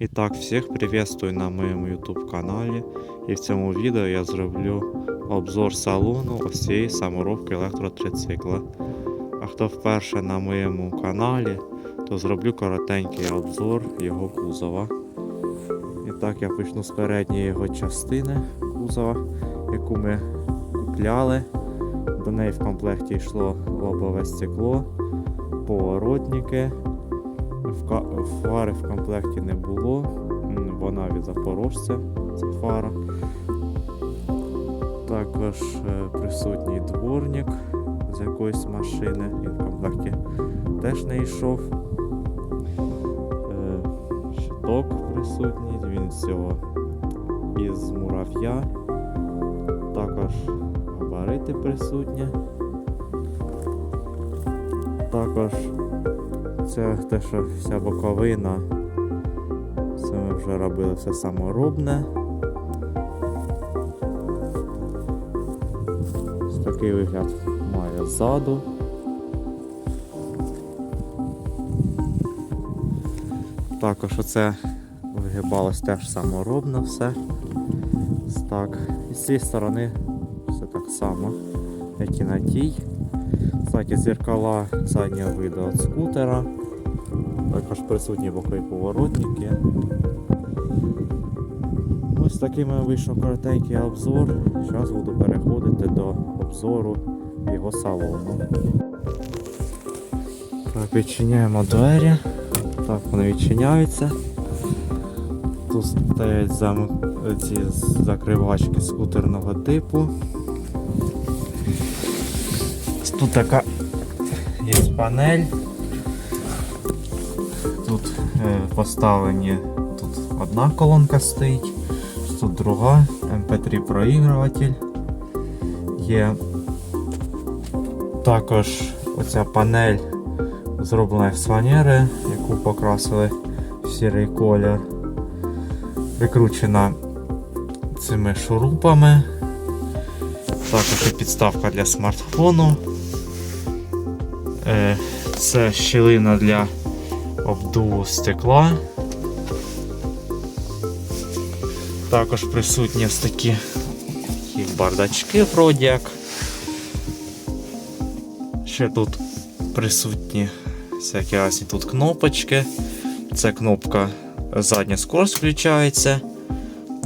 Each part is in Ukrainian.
Итак, всех приветствую на моєму YouTube каналі. І в цьому відео я зроблю обзор салону ось саморобки електротрицикла. А хто вперше на моєму каналі, то зроблю коротенький обзор його кузова. І так, я почну з передньої його частини кузова, яку ми купляли. До неї в комплекті йшло лобове стекло, поворотники. Фари в комплекті не було. Вона від запорожця, ця фара. Також е, присутній дворник з якоїсь машини. Він в комплекті теж не йшов. Е, Щиток присутній, він з цього із мурав'я. Також габарити присутні. Також це те, що вся боковина. Це ми вже робили все саморобне. Ось такий вигляд має ззаду. Також оце вигибалось теж саморобно все. Так. І з цієї сторони все так само, як і на тій. Кстати, зеркала заднього виду від скутера. Також присутні бокові поворотники. Ось такий в вийшов коротенький обзор. Зараз буду переходити до обзору його салону. Так, відчиняємо двері. Так, вони відчиняються. Тут стоять зам... ці закривачки скутерного типу. Тут така є панель. Тут е, поставлені, тут одна колонка стоїть, тут друга, MP3 проігруватель є. Також оця панель зроблена з фанери, яку покрасили в сірий колір. Прикручена цими шурупами. Також і підставка для смартфону. Е, Це щілина для обдуву стекла. Також присутні ось такі, такі бардачки вроді як. Ще тут присутні всякі різні тут кнопочки. Це кнопка задня скорость включається.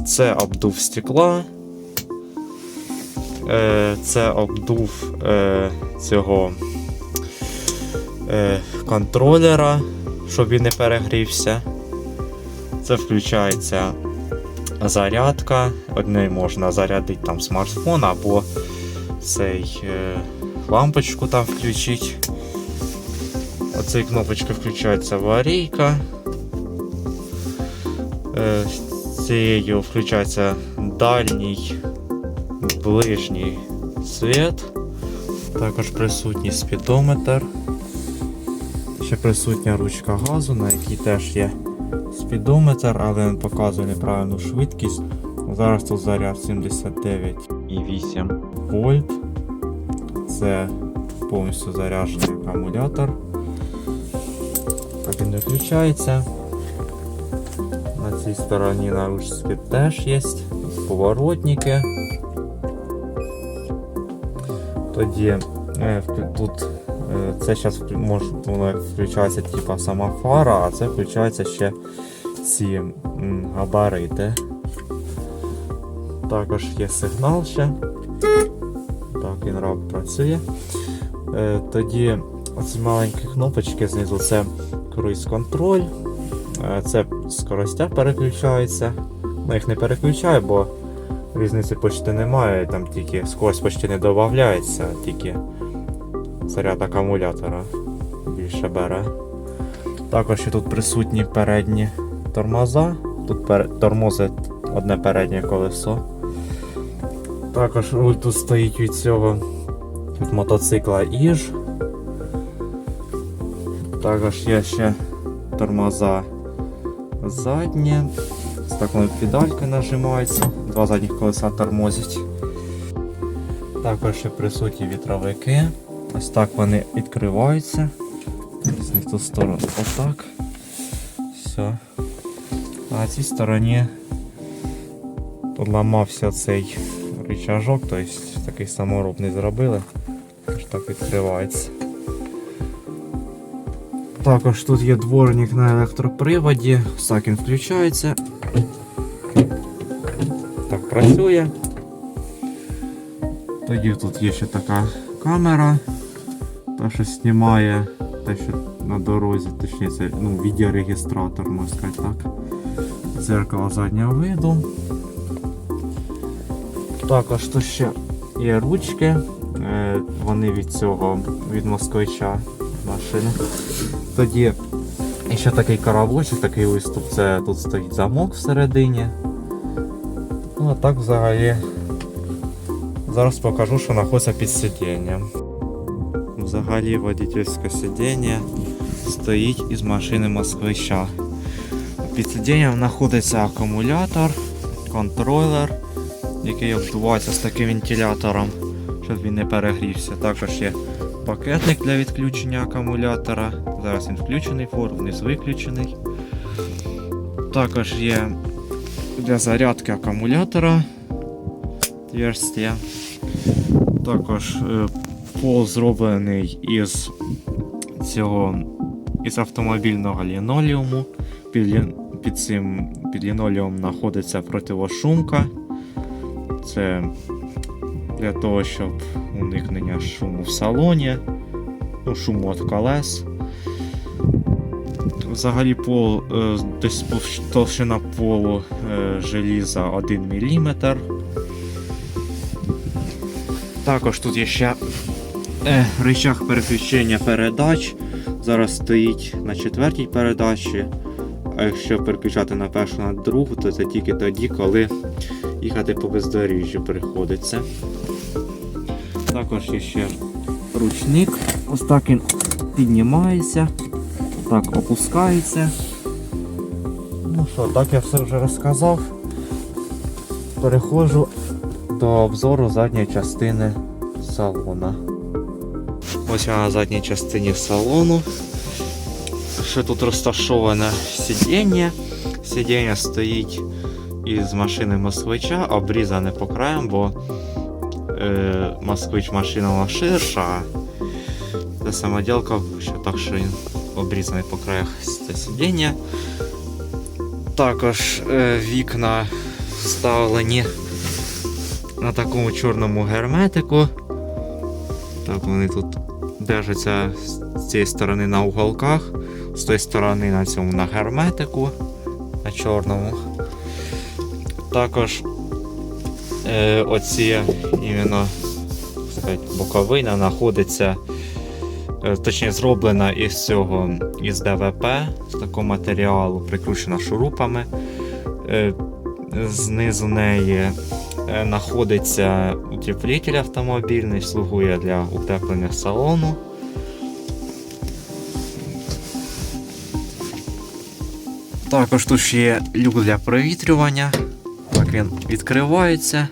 Це обдув стекла. Е, Це обдув е, цього е, контролера, щоб він не перегрівся. Це включається зарядка. Однею можна зарядити там смартфон або цей е, лампочку там включити. Оцей кнопочка включається аварійка. Е, цією включається дальній, ближній світ. Також присутній спідометр. Ще присутня ручка газу, на якій теж є спідометр, але він показує неправильну швидкість. Зараз тут заряд 79,8 вольт. Це повністю заряджений акумулятор. Так він не включається. На цій стороні на ручці теж є поворотники. Тоді е, тут це зараз може воно включається типа сама фара, а це включається ще ці габарити. Також є сигнал ще. Так, він раб працює. Е, Тоді оці маленькі кнопочки знизу це круїз контроль. Е, Це скоростя переключається. Ну, їх не переключаю, бо різниці почти немає, там тільки скорость почти не додається, тільки заряд акумулятора більше бере. Також ще тут присутні передні тормоза. Тут пер... тормозить одне переднє колесо. Також руль тут стоїть від цього від мотоцикла Іж. Також є ще тормоза задні. З такою педалькою нажимається. Два задніх колеса тормозять. Також ще присутні вітровики. Ось так вони відкриваються. З них ту сторону отак. Все. А на цій стороні тут цей рычажок, тобто такий саморобний зробили. Аж так відкривається. Також тут є дворник на електроприводі, так він включається. Так працює. Тоді тут є ще така камера, та що знімає те, що на дорозі, точніше, ну, відеорегістратор, можна сказати так. Дзеркало заднього виду. Також тут ще є ручки. Е, Вони від цього, від москвича машини. Тоді ще такий каравочок, такий виступ, це тут стоїть замок всередині. Ну а так взагалі зараз покажу, що знаходиться під сидінням. Взагалі водительське сидіння стоїть із машини москвича. Під сидінням знаходиться акумулятор, контролер, який обдувається з таким вентилятором, щоб він не перегрівся. Також є пакетник для відключення акумулятора. Зараз він включений, фор вниз виключений. Також є для зарядки акумулятора. Також е, пол зроблений із цього із автомобільного лінолеуму. Під, під цим під лінолеумом знаходиться противошумка. Це для того, щоб уникнення шуму в салоні, ну, шуму від колес. Взагалі пол, е, десь товщина полу е, желіза 1 мм. Також тут є ще е, рычаг переключення передач. Зараз стоїть на четвертій передачі. А якщо переключати на першу на другу, то це тільки тоді, коли їхати по бездоріжжю приходиться. Також є ще ручник. Ось так він піднімається, так опускається. Ну що, так я все вже розказав. Переходжу до обзору задньої частини салона. Ось вона на задній частині салону. Ще тут розташоване сидіння. Сидіння стоїть із машини москвича, обрізане по краям, бо е, москвич машина ширша, а самоділка вища, так що він обрізаний по краях це сидіння. Також е, вікна вставлені на такому чорному герметику. Так, вони тут держаться з цієї сторони на уголках, з тої сторони на цьому на герметику, на чорному. Також е, оці іменно сказати, боковина знаходиться, е, точніше зроблена із цього із ДВП, з такого матеріалу, прикручена шурупами. Е, знизу неї знаходиться утеплитель автомобільний, слугує для утеплення салону. Також тут ще є люк для провітрювання. Так він відкривається.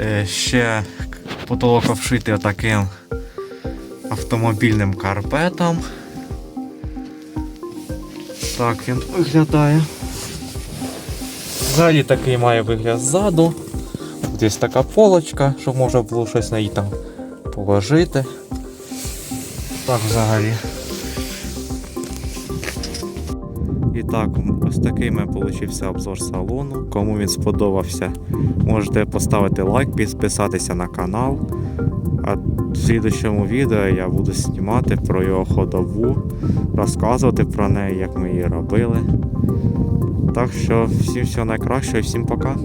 Е, Ще потолок обшитий таким автомобільним карпетом. Так він виглядає. Взагалі такий має вигляд ззаду. Десь така полочка, щоб можна було щось на її там положити. Так взагалі. І так, ось такий мене получився обзор салону. Кому він сподобався, можете поставити лайк, підписатися на канал. А в слідчому відео я буду знімати про його ходову, розказувати про неї, як ми її робили. Так що всім всього найкращого і всім пока.